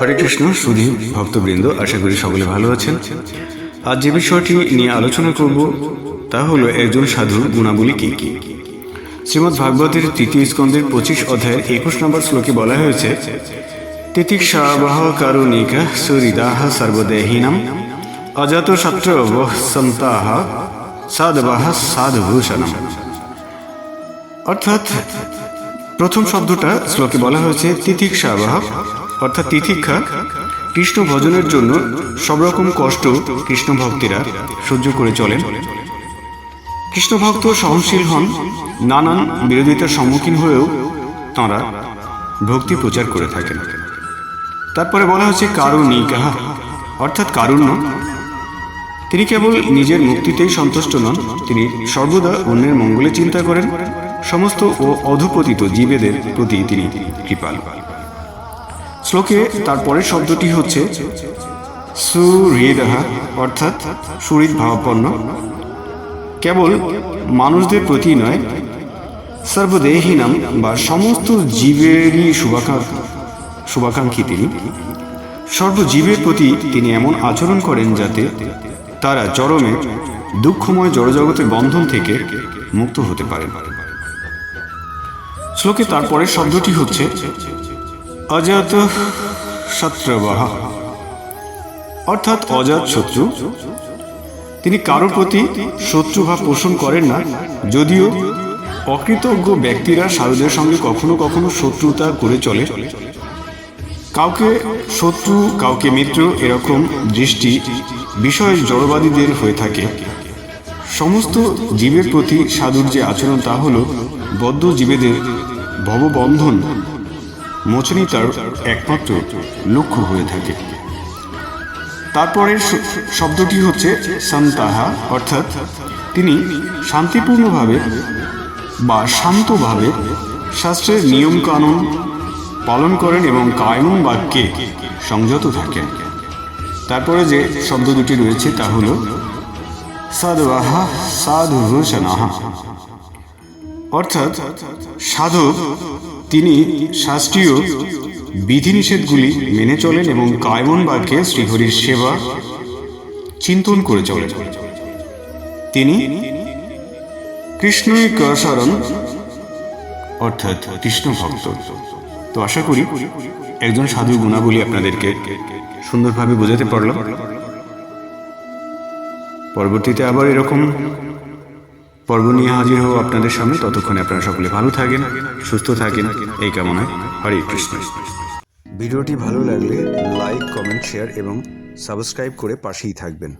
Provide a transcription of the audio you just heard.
হরে কৃষ্ণ সুধী ভক্তবৃন্দ, আশা করি সকলে ভালো আছেন। আজ যে বিষয়টি নিয়ে আলোচনা করব, তা হলো একজন সাধুর গুণাবলী কি কি? শ্রীমৎ ভাগবতের তৃতীয় স্কন্ধের পঁচিশ অধ্যায়ের একুশ নম্বর শ্লোকে বলা হয়েছে তিতিক্ষাবহ কারুণিকা সুরিদাহ সর্বদেহিনাম অজাত সন্তাহ সাধবাহ সাধুভূষণম। অর্থাৎ প্রথম শব্দটা শ্লোকে বলা হয়েছে তিতিক্ষাবহ অর্থাৎ তিতিক্ষা কৃষ্ণ ভজনের জন্য সব রকম কষ্ট কৃষ্ণ ভক্তেরা সহ্য করে চলেন। কৃষ্ণ ভক্ত সহনশীল হন, নানান বিরোধিতার সম্মুখীন হয়েও তাঁরা ভক্তি প্রচার করে থাকেন। তারপরে বলা হচ্ছে কারুণিকা অর্থাৎ কারুণ্য তিনি কেবল নিজের মুক্তিতেই সন্তুষ্ট নন। তিনি সর্বদা অন্যের মঙ্গলে চিন্তা করেন। সমস্ত ও অধপতিত জীবেদের প্রতি তিনি কৃপাল। শ্লোকে তারপরের শব্দটি হচ্ছে সুহৃদহা, অর্থাৎ সুহৃদ ভাবাপন্ন। কেবল মানুষদের প্রতি নয় সর্বদেহী নাম বা সমস্ত জীবেরই শুভাকাঙ্ শুভাকাঙ্ক্ষী তিনি। সর্বজীবের প্রতি তিনি এমন আচরণ করেন যাতে তারা চরমে দুঃখময় জড়জগতের বন্ধন থেকে মুক্ত হতে পারেন। শ্লোকে তারপরের শব্দটি হচ্ছে অজাত শত্রবাহা। অর্থাৎ অজাত শত্রু, তিনি কারোর প্রতি শত্রুভাব পোষণ করেন না, যদিও অকৃতজ্ঞ ব্যক্তিরা সাধুদের সঙ্গে কখনো কখনো শত্রুতা করে চলে। কাউকে শত্রু, কাউকে মিত্র এরকম দৃষ্টি বিষয় জড়বাদীদের হয়ে থাকে। সমস্ত জীবের প্রতি সাধুর যে আচরণ তা হল বদ্ধ জীবেদের ভববন্ধন। মোচনই তার একমাত্র লক্ষ্য হয়ে থাকে। তারপরের শব্দটি হচ্ছে সন্তাহা, অর্থাৎ তিনি শান্তিপূর্ণভাবে বা শান্তভাবে শাস্ত্রের নিয়মকানুন পালন করেন এবং কায়মন বাক্যে সংযত থাকেন। তারপরে যে শব্দ দুটি রয়েছে তা হল সাধবাহা সাধুভূষণাহা অর্থাৎ সাধক তিনি শাস্ত্রীয় বিধিনিষেধগুলি মেনে চলেন এবং কায়মন বাক্যে শ্রীহরির সেবা চিন্তন করে চলেন। তিনি কৃষ্ণই কশরণ অর্থাৎ কৃষ্ণ ভক্ত। তো আশা করি একজন সাধু গুণাবলী আপনাদেরকে সুন্দরভাবে বোঝাতে পারলাম পরবর্তীতে আবার এরকম পর্ব নিয়ে হাজির হব আপনাদের সামনে। ততক্ষণে আপনারা সকলে ভালো থাকেন, সুস্থ থাকেন। এই কামনায় হরে কৃষ্ণ। ভিডিওটি ভালো লাগলে লাইক, কমেন্ট, শেয়ার এবং সাবস্ক্রাইব করে পাশেই থাকবেন।